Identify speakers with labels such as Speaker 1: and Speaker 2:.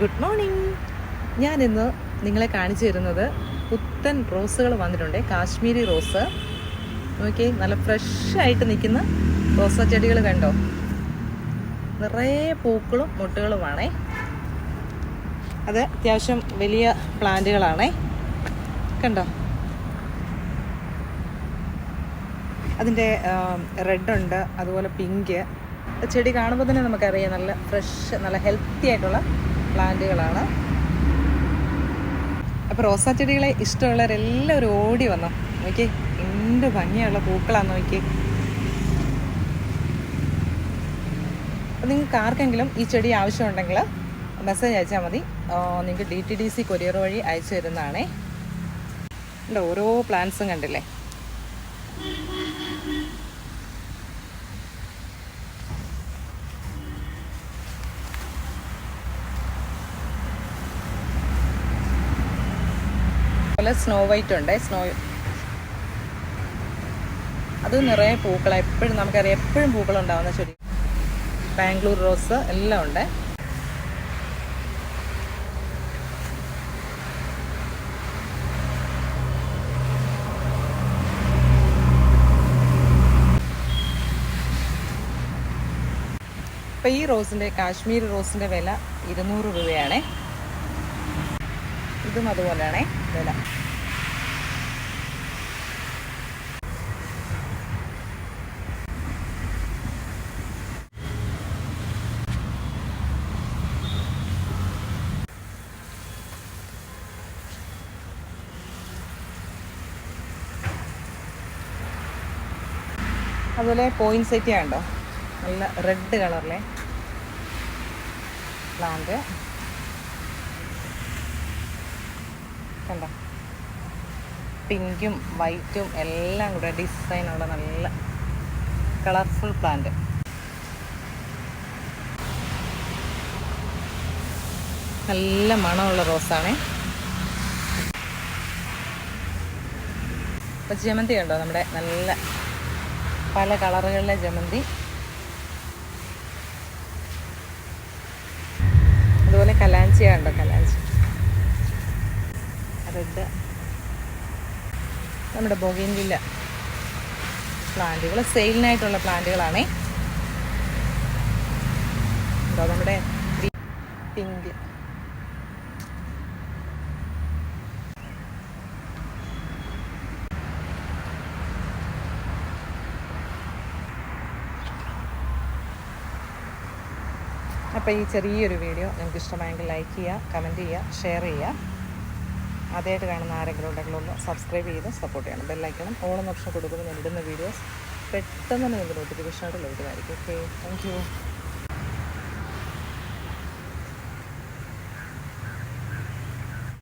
Speaker 1: Good morning ഞാൻ ഇന്ന് നിങ്ങളെ കാണിച്ചു തരുന്നത് പുത്തൻ റോസുകൾ വന്നിട്ടുണ്ട്. കാശ്മീരി റോസ്. നോക്കി നല്ല ഫ്രഷ് ആയിട്ട് നിൽക്കുന്ന റോസ ചെടികൾ കണ്ടോ? നിറയെ പൂക്കളും മുട്ടുകളുമാണേ അത് അത്യാവശ്യം വലിയ പ്ലാന്റുകളാണേ. കണ്ടോ? അതിന്റെ റെഡുണ്ട് അതുപോലെ പിങ്ക് ചെടി കാണുമ്പോൾ തന്നെ നമുക്കറിയാം നല്ല ഫ്രഷ് നല്ല ഹെൽത്തി ആയിട്ടുള്ള പ്ലാന്റുകളാണ്. അപ്പോൾ റോസാ ചെടികളെ ഇഷ്ടമുള്ളവരെല്ലാവരും ഓടി വന്നോ. നോക്കി എന്ത് ഭംഗിയുള്ള പൂക്കളാണ് നോക്കി നിങ്ങൾക്ക് ആർക്കെങ്കിലും ഈ ചെടി ആവശ്യമുണ്ടെങ്കിൽ മെസ്സേജ് അയച്ചാൽ മതി. നിങ്ങൾക്ക് D T D C courier വഴി അയച്ചു തരുന്നതാണേ. ഓരോ പ്ലാന്റ്സും കണ്ടില്ലേ? അതുപോലെ സ്നോ വൈറ്റ് ഉണ്ട്. സ്നോ അത് നിറയെ പൂക്കളാണ് എപ്പോഴും നമുക്കറിയാം എപ്പോഴും പൂക്കളുണ്ടാവുന്ന ചെടി. ബാംഗ്ലൂർ റോസ് എല്ലാം ഉണ്ട്. അപ്പം ഈ റോസിന്റെ കാശ്മീർ റോസിന്റെ വില ഇരുന്നൂറ് രൂപയാണേ. ഇതും അതുപോലെയാണേ. വില അതുപോലെ പോയിന്റ് സെറ്റ് നല്ല റെഡ് കളറിലെ പ്ലാന്റ് കണ്ടോ? പിങ്കും വൈറ്റും എല്ലാം കൂടെ ഡിസൈനുള്ള നല്ല കളർഫുൾ പ്ലാന്റ് നല്ല മണമുള്ള റോസാണേ. അപ്പൊ ജമന്തി ഉണ്ടോ നമ്മുടെ നല്ല പല കളറുകളിലെ ജമന്തി. അതുപോലെ കലാഞ്ചിയ ഉണ്ടോ കലാഞ്ചി റെഡ് നമ്മുടെ ബൊഗീൻവില്ല പ്ലാന്റുകൾ സെയിലിനായിട്ടുള്ള പ്ലാന്റുകളാണേ. നമ്മുടെ പിങ്ക്. അപ്പോൾ ഈ ചെറിയൊരു വീഡിയോ. നിങ്ങൾക്ക് ഇഷ്ടമായെങ്കിൽ ലൈക്ക് ചെയ്യുക കമന്റ് ചെയ്യുക ഷെയർ ചെയ്യുക. ആദ്യമായിട്ട് കാണുന്ന ആരെങ്കിലും ഉണ്ടെങ്കിൽ ഒന്ന് സബ്സ്ക്രൈബ് ചെയ്ത് സപ്പോർട്ട് ചെയ്യണം. ബെല്ലൈക്കണം ഓണം ഓപ്ഷൻ കൊടുക്കുമ്പോൾ ഞാൻ ഇടുന്ന വീഡിയോസ് പെട്ടെന്ന് തന്നെ നിങ്ങൾക്ക് നോട്ടിഫിക്കേഷനായിട്ട് ലഭിക്കുന്നതായിരിക്കും. Okay thank